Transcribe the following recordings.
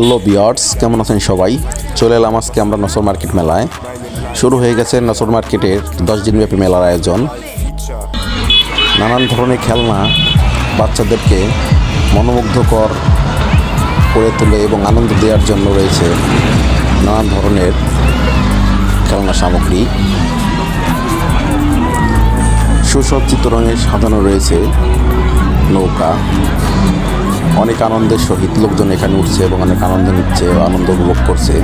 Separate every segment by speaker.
Speaker 1: Hello বিয়ার্স কেমন আছেন সবাই? চলে এলাম আজকে আমরা নসর মার্কেট মেলায়। শুরু হয়ে গেছে নসর মার্কেটের দশ দিনব্যাপী মেলার আয়োজন। নানান ধরনের খেলনা বাচ্চাদেরকে মনোমুগ্ধকর করে তোলে এবং আনন্দ দেওয়ার জন্য রয়েছে নানান ধরনের খেলনা সামগ্রী। সুসজ্জিত রঙের সাজানো রয়েছে নৌকা। অনেক আনন্দের সহিত লোকজন এখানে উঠছে এবং অনেক আনন্দ নিচ্ছে আনন্দ উপভোগ করছে।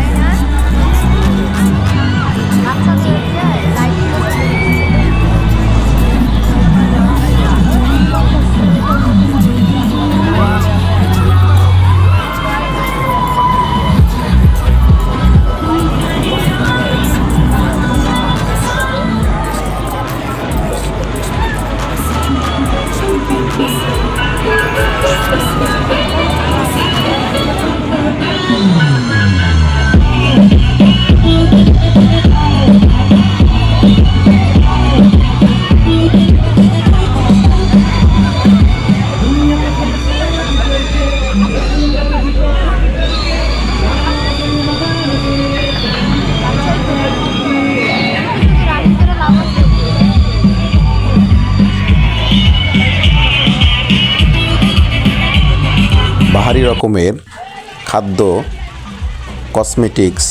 Speaker 1: বাহারি রকমের খাদ্য কসমেটিক্স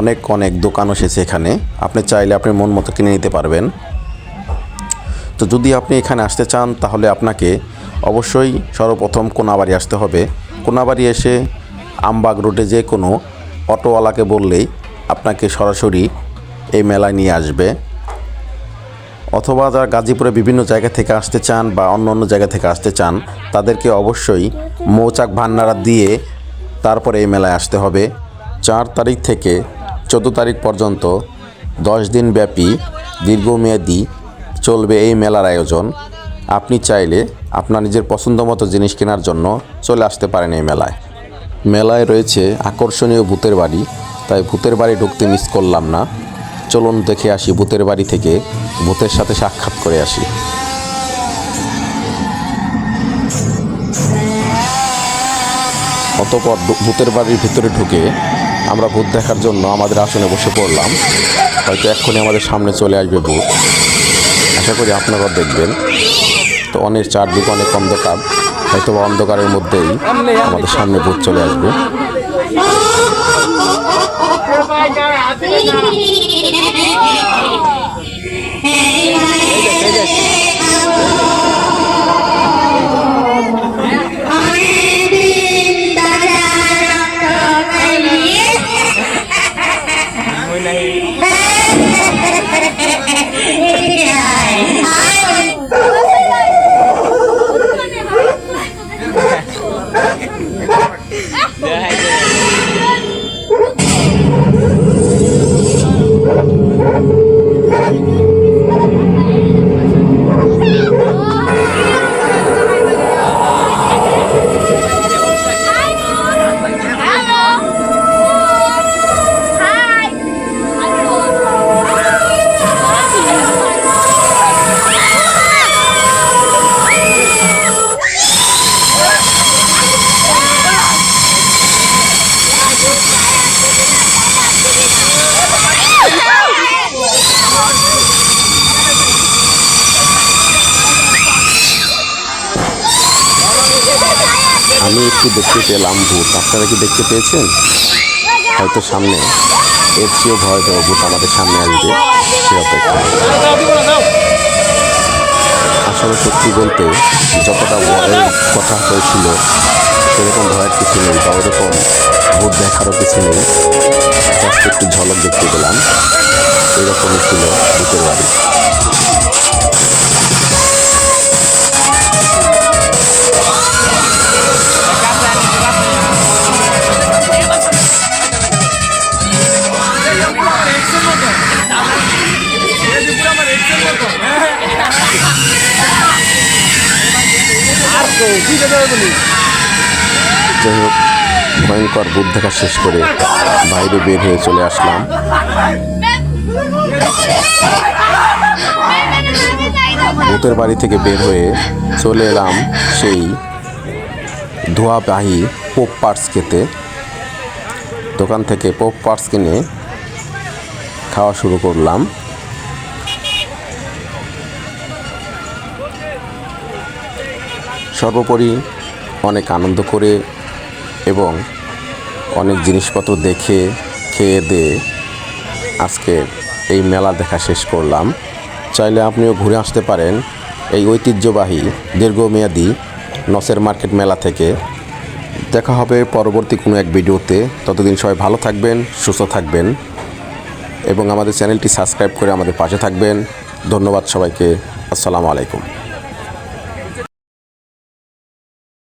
Speaker 1: অনেক অনেক দোকান এসেছে এখানে। আপনি চাইলে আপনি মন মতো কিনে নিতে পারবেন। তো যদি আপনি এখানে আসতে চান, তাহলে আপনাকে অবশ্যই সর্বপ্রথম কোনাবাড়ি আসতে হবে। কোনাবাড়ি এসে আমবাগ রোডে যে কোনো অটোওয়ালাকে বললেই আপনাকে সরাসরি এই মেলায় নিয়ে আসবে। অথবা যারা গাজীপুরে বিভিন্ন জায়গা থেকে আসতে চান বা অন্য অন্য জায়গা থেকে আসতে চান, তাদেরকে অবশ্যই মৌচাক ভান্ডারা দিয়ে তারপরে এই মেলায় আসতে হবে। চার তারিখ থেকে চোদ্দ তারিখ পর্যন্ত দশ দিন ব্যাপী দীর্ঘমেয়াদী চলবে এই মেলার আয়োজন। আপনি চাইলে আপনার নিজের পছন্দ মতো জিনিস কেনার জন্য চলে আসতে পারেন এই মেলায়। মেলায় রয়েছে আকর্ষণীয় ভূতের বাড়ি। তাই ভূতের বাড়ি ঢুকতে মিস করলাম না। চলুন দেখে আসি ভূতের বাড়ি থেকে ভূতের সাথে সাক্ষাৎ করে আসি। অতপর ভূতের বাড়ির ভিতরে ঢুকে আমরা ভূত দেখার জন্য আমাদের আসনে বসে পড়লাম। হয়তো এক্ষুনি আমাদের সামনে চলে আসবে ভূত। আশা করি আপনারা দেখবেন। তো অনেক চারদিকে অনেক অন্ধকার। হয়তো অন্ধকারের মধ্যেই আমাদের সামনে ভূত চলে আসবে। Yeah. Thank you. একটু দেখতে পেলাম ভূত। আপনারা কি দেখতে পেয়েছেন? হয়তো সামনে। এর চেয়েও ভয় দেওয়া ভূত আমাদের সামনে আসবে সে অপেক্ষা আসলে সত্যি বলতে, যতটা ভয়ের কথা হয়েছিল, সেরকম ভয়ের কিছু নেই বা ওরকম ভূত দেখারও কিছু নেই। জাস্ট একটু ঝলক দেখতে পেলাম। এরকমই ছিল ভূতের বাড়ি। যাই হোক, ভয়ঙ্কর ভূত দেখা শেষ করে বাইরে বের হয়ে চলে আসলাম। ভূতের বাড়ি থেকে বের হয়ে চলে এলাম সেই ধোয়াবাহি পোপ পার্স খেতে। দোকান থেকে পোপ পার্স কিনে খাওয়া শুরু করলাম। সর্বোপরি অনেক আনন্দ করে এবং অনেক জিনিসপত্র দেখে, খেয়ে দিয়ে আজকে এই মেলা দেখা শেষ করলাম। চাইলে আপনিও ঘুরে আসতে পারেন এই ঐতিহ্যবাহী দীর্ঘমেয়াদী নসের মার্কেট মেলা থেকে। দেখা হবে পরবর্তী কোনো এক ভিডিওতে। ততদিন সবাই ভালো থাকবেন, সুস্থ থাকবেন এবং আমাদের চ্যানেলটি সাবস্ক্রাইব করে আমাদের পাশে থাকবেন। ধন্যবাদ সবাইকে। আসসালামু আলাইকুম।